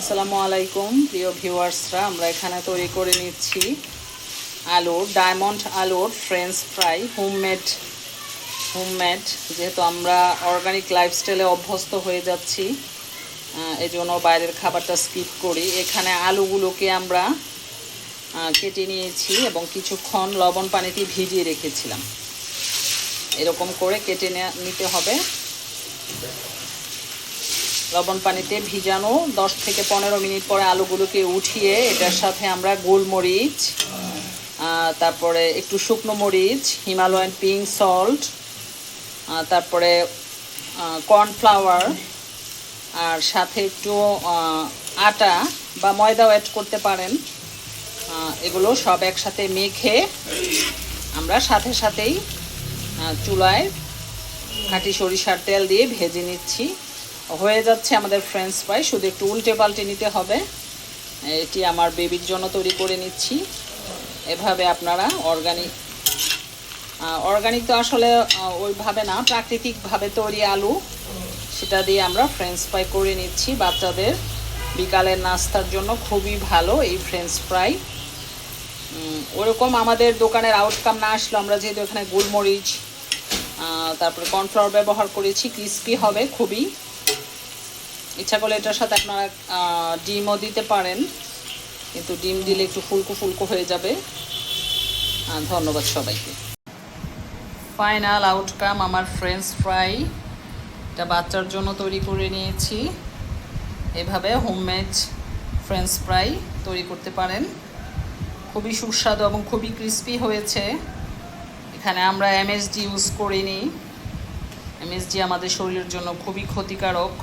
আসসালামু আলাইকুম, প্রিয় ভিউয়ার্সরা, আমরা এখানে তৈরি করে নিচ্ছি আলুর ডায়মন্ড আলুর ফ্রেঞ্চ ফ্রাই, হোমমেড হোমমেড, যেহেতু আমরা অর্গানিক লাইফস্টাইলে অভ্যস্ত হয়ে যাচ্ছি এই জন্য বাইরের খাবারটা স্কিপ করি। এখানে আলুগুলোকে আমরা কেটে নিয়েছি এবং কিছুক্ষণ লবণ পানিতে ভিজিয়ে রেখেছিলাম। এরকম করে কেটে নিতে হবে। লবণ পানিতে ভিজানো দশ থেকে পনেরো মিনিট পরে আলুগুলোকে উঠিয়ে এটার সাথে আমরা গোলমরিচ তারপরে একটু শুকনো মরিচ, হিমালয়ান পিঙ্ক সল্ট তারপরে কর্নফ্লাওয়ার, আর সাথে একটু আটা বা ময়দাও অ্যাড করতে পারেন। এগুলো সব একসাথে মেখে আমরা সাথে সাথেই চুলায় খাঁটি সরিষার তেল দিয়ে ভেজে নিচ্ছি। হয়ে যাচ্ছে আমাদের ফ্রেঞ্চ ফ্রাই শুধু একটু উল্টে পাল্টে নিতে হবে। এটি আমার বেবির জন্য তৈরি করে নিচ্ছি। এভাবে আপনারা অর্গানিক অর্গানিক তো আসলে ওইভাবে না, প্রাকৃতিকভাবে তৈরি আলু। সেটা দিয়ে আমরা ফ্রেঞ্চ ফ্রাই করে নিচ্ছি বাচ্চাদের। বিকালের নাস্তার জন্য খুবই ভালো এই ফ্রেঞ্চ ফ্রাই ওরকম আমাদের দোকানের আউটকাম না আসলে আমরা যেহেতু এখানে গোলমরিচ তারপরে কর্নফ্লাওয়ার ব্যবহার করেছি ক্রিস্পি হবে খুবই। ইচ্ছা করলে এটার সাথে আপনারা ডিমও দিতে পারেন। কিন্তু ডিম দিলে একটু ফুলকো ফুলকো হয়ে যাবে। ধন্যবাদ সবাইকে। ফাইনাল আউটকাম আমার ফ্রেঞ্চ ফ্রাই এটা বাচ্চার জন্য তৈরি করে নিয়েছি। এভাবে হোমমেড ফ্রেঞ্চ ফ্রাই তৈরি করতে পারেন। খুবই সুস্বাদু এবং খুবই ক্রিস্পি হয়েছে। এখানে আমরা এমএসডি ইউজ করিনি। এমএসডি আমাদের শরীরের জন্য খুবই ক্ষতিকারক।